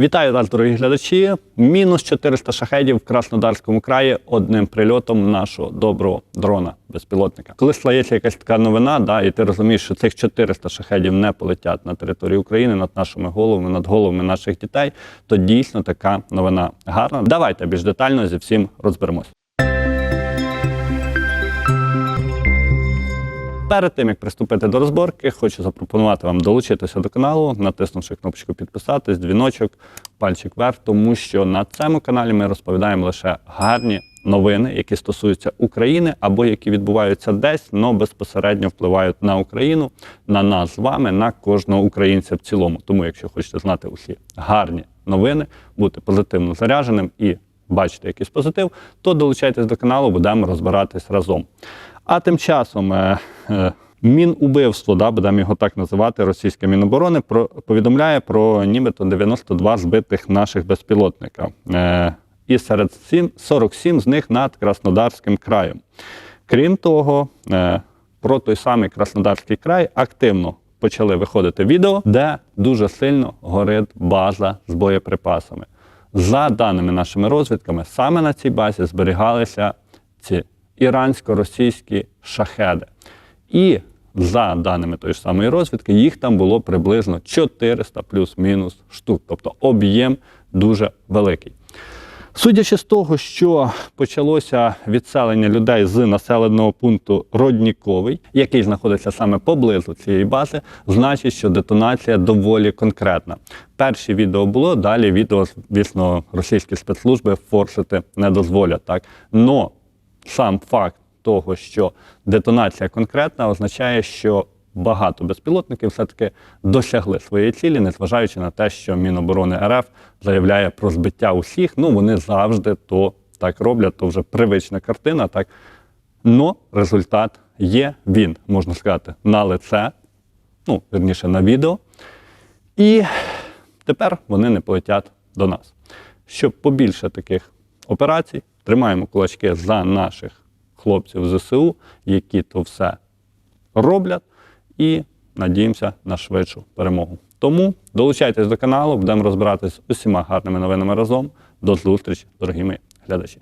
Вітаю вас, дорогі глядачі. Мінус 400 шахедів в Краснодарському краї одним прильотом нашого доброго дрона безпілотника. Коли слається якась така новина, да, і ти розумієш, що цих 400 шахедів не полетять на територію України над нашими головами, над головами наших дітей, то дійсно така новина гарна. Давайте більш детально зі всім розберемось. Перед тим як приступити до розборки, хочу запропонувати вам долучитися до каналу, натиснувши кнопочку підписатись, дзвіночок, пальчик вверх, тому що на цьому каналі ми розповідаємо лише гарні новини, які стосуються України або які відбуваються десь, але безпосередньо впливають на Україну, на нас з вами, на кожного українця в цілому. Тому, якщо хочете знати усі гарні новини, бути позитивно зарядженим і бачити якийсь позитив, то долучайтесь до каналу, будемо розбиратись разом. А тим часом е, е, Мінубивство, да, будемо його так називати, російське Міноборони, про, повідомляє про нібито 92 збитих наших безпілотника. Е, і серед сім- 47 з них над Краснодарським краєм. Крім того, про той самий Краснодарський край активно почали виходити відео, де дуже сильно горить база з боєприпасами. За даними нашими розвідками, саме на цій базі зберігалися ці ірансько-російські шахеди. І за даними тої ж самої розвідки, їх там було приблизно 400 плюс-мінус штук, тобто об'єм дуже великий. Судячи з того, що почалося відселення людей з населеного пункту Родніковий, який знаходиться саме поблизу цієї бази, значить, що детонація доволі конкретна. Перші відео було, далі відео, звісно, російські спецслужби форсити не дозволять. Так? Но сам факт того, що детонація конкретна, означає, що багато безпілотників все-таки досягли своєї цілі, незважаючи на те, що Міноборони РФ заявляє про збиття усіх. Ну вони завжди то так роблять, то вже привична картина. Так но результат є. Він можна сказати на лице, ну верніше на відео. І тепер вони не полетять до нас. Щоб побільше таких операцій, тримаємо кулачки за наших хлопців ЗСУ, які то все роблять, і надіємося на швидшу перемогу. Тому долучайтесь до каналу, будемо розбиратись з усіма гарними новинами разом. До зустрічі, дорогі мої глядачі.